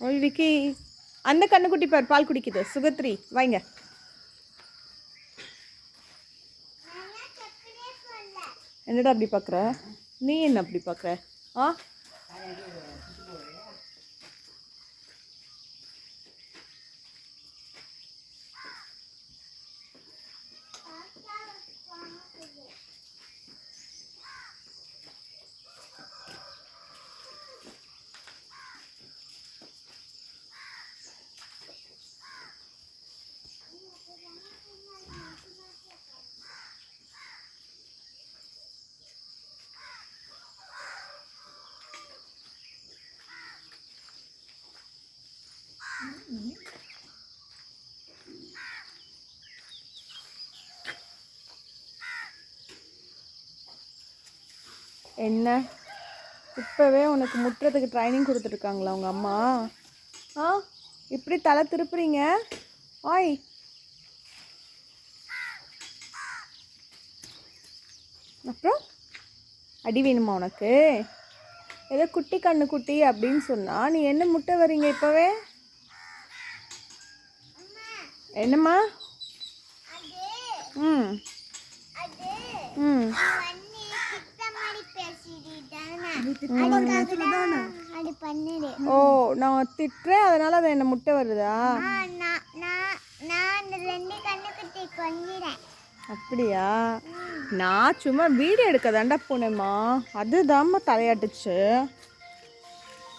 ஓய் விக்கி அந்த கண்ணுக்குட்டி பார் பால் குடிக்குது. சுகத்ரி வாங்க. என்னடா அப்படி பார்க்குற நீ என்ன அப்படி பார்க்குற ஆ? என்ன? இப்போவே உனக்கு முட்டுறதுக்கு ட்ரைனிங் கொடுத்துருக்காங்களா உங்கள் அம்மா? ஆ? இப்படி தலை திருப்புறீங்க? ஆய். அப்புறம்? அடி வேணுமா உனக்கு? ஏதோ குட்டி கண்ணு குட்டி அப்படின்னு சொன்னால் நீ என்ன முட்டை வரீங்க இப்போவே? என்னம்மா? ம். ம். ஓ நான் திட்டுறேன் அதனால அது என்ன முட்டை வருதா? ஆ, நான் நான் நான் அந்த ரெண்டு கண்ணுக்குட்டி கொஞ்சிறேன். அப்படியா? நான் சும்மா வீடியோ எடுக்க தாண்டா போனேம்மா. அதுதாம்மா தலையாட்டுச்சு.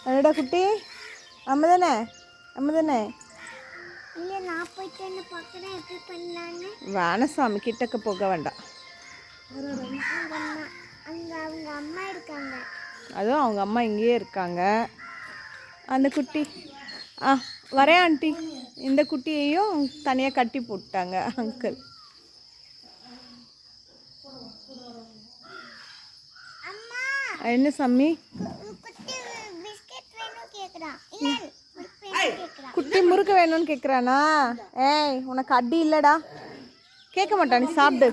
என்னடா குட்டி அம்மா தானே? அம்மா தானே? இல்லை நான் போயிட்டு வந்து பார்க்குறேன். எப்படி பண்ணலான்னு? வேணசாமி கிட்டக்க போக வேண்டாம். அங்கே அம்மா அங்கே அவங்க அம்மா இருக்காங்க. அதுவும் அவங்க அம்மா இங்கேயே இருக்காங்க. அந்த குட்டி ஆ வரேன் ஆண்டி. இந்த குட்டியையும் தனியாக கட்டி போட்டாங்க அங்கிள் என்ன சாமி? குட்டி முறுக்கு வேணும்னு கேட்குறானா ஏய் உனக்கு அடி இல்லைடா. கேட்க மாட்டா நீ சாப்பிடு.